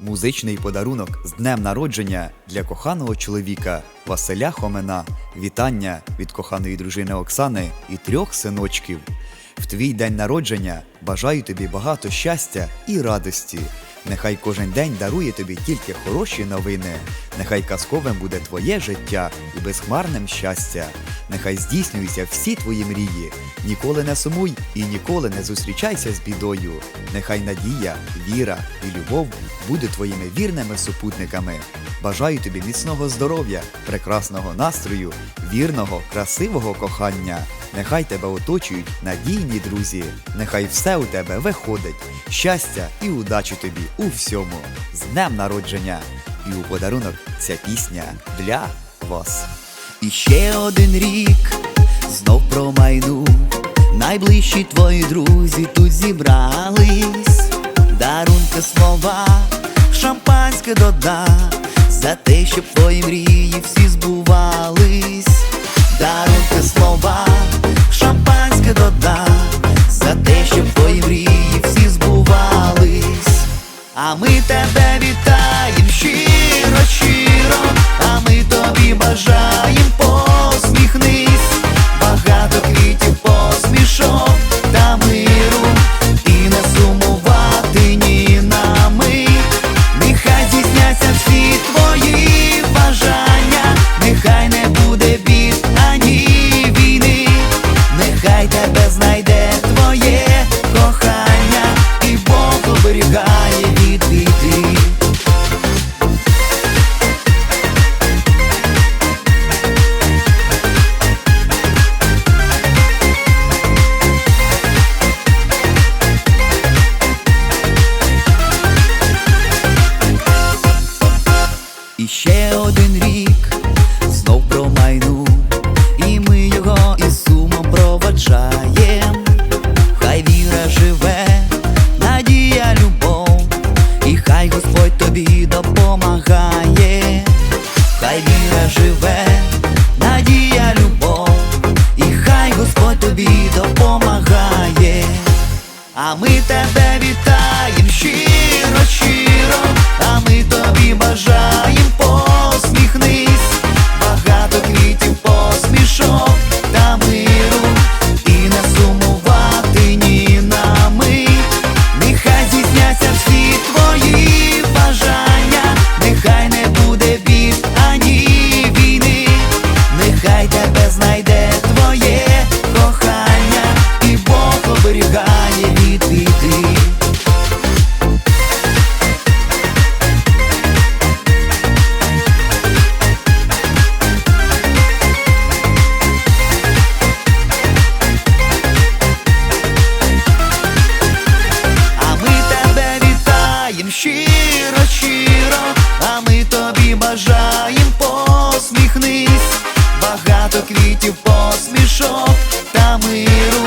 Музичний подарунок з днем народження для коханого чоловіка Василя Хомена. Вітання від коханої дружини Оксани і трьох синочків. В твій день народження бажаю тобі багато щастя і радості. Нехай кожен день дарує тобі тільки хороші новини. Нехай казковим буде твоє життя і безхмарним щастя. Нехай здійснюються всі твої мрії. Ніколи не сумуй і ніколи не зустрічайся з бідою. Нехай надія, віра і любов будуть твоїми вірними супутниками. Бажаю тобі міцного здоров'я, прекрасного настрою, вірного, красивого кохання. Нехай тебе оточують надійні друзі. Нехай все у тебе виходить. Щастя і удачі тобі у всьому. З днем народження! І у подарунок ця пісня для вас. І ще один рік знов промайнув. Найближчі твої друзі тут зібрались. Дарунки слова, шампанське дода, за те, щоб твої мрії всі збувались. Дарунки слова, ми тебе вітаєм щиро, щиро, а ми тобі бажаєм посміхнись, ще один рік знов промайнув, і ми його із сумом проваджаєм. Хай віра живе, надія, любов, і хай Господь тобі допомагає, хай віра живе, надія, любов, і хай Господь тобі допомагає. А ми щиро, щиро, а ми тобі бажаєм посміхнись, багато квітів, посмішок та миру,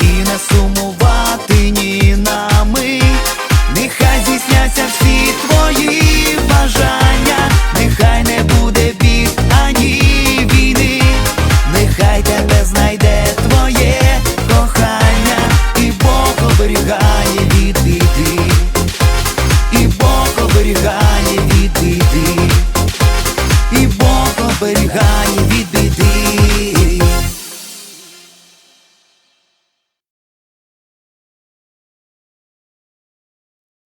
і не сумувати ні на ми, нехай здійсняться всі твої бажання, нехай не буде бід ані війни, нехай тебе знайде. гані відійди.